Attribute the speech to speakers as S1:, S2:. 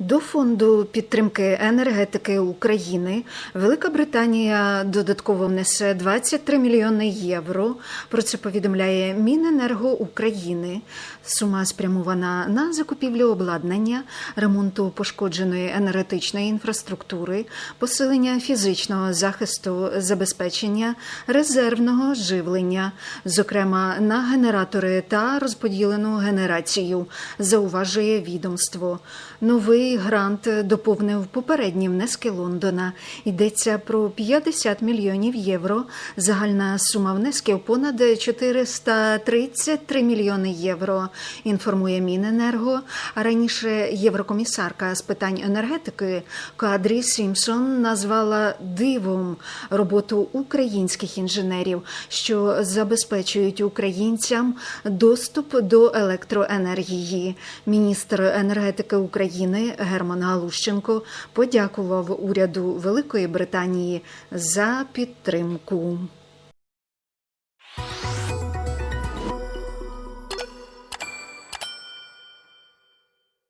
S1: До фонду підтримки енергетики України Велика Британія додатково внесе 23 мільйони євро. Про це повідомляє Міненерго України. Сума спрямована на закупівлю обладнання, ремонту пошкодженої енергетичної інфраструктури, посилення фізичного захисту, забезпечення резервного живлення, зокрема на генератори та розподілену генерацію, зауважує відомство. Новий грант доповнив попередні внески Лондона. Йдеться про 50 мільйонів євро. Загальна сума внесків понад 433 мільйони євро. Інформує Міненерго. А раніше єврокомісарка з питань енергетики Кадрі Сімпсон назвала дивом роботу українських інженерів, що забезпечують українцям доступ до електроенергії. Міністр енергетики України Герман Галущенко подякував уряду Великої Британії за підтримку.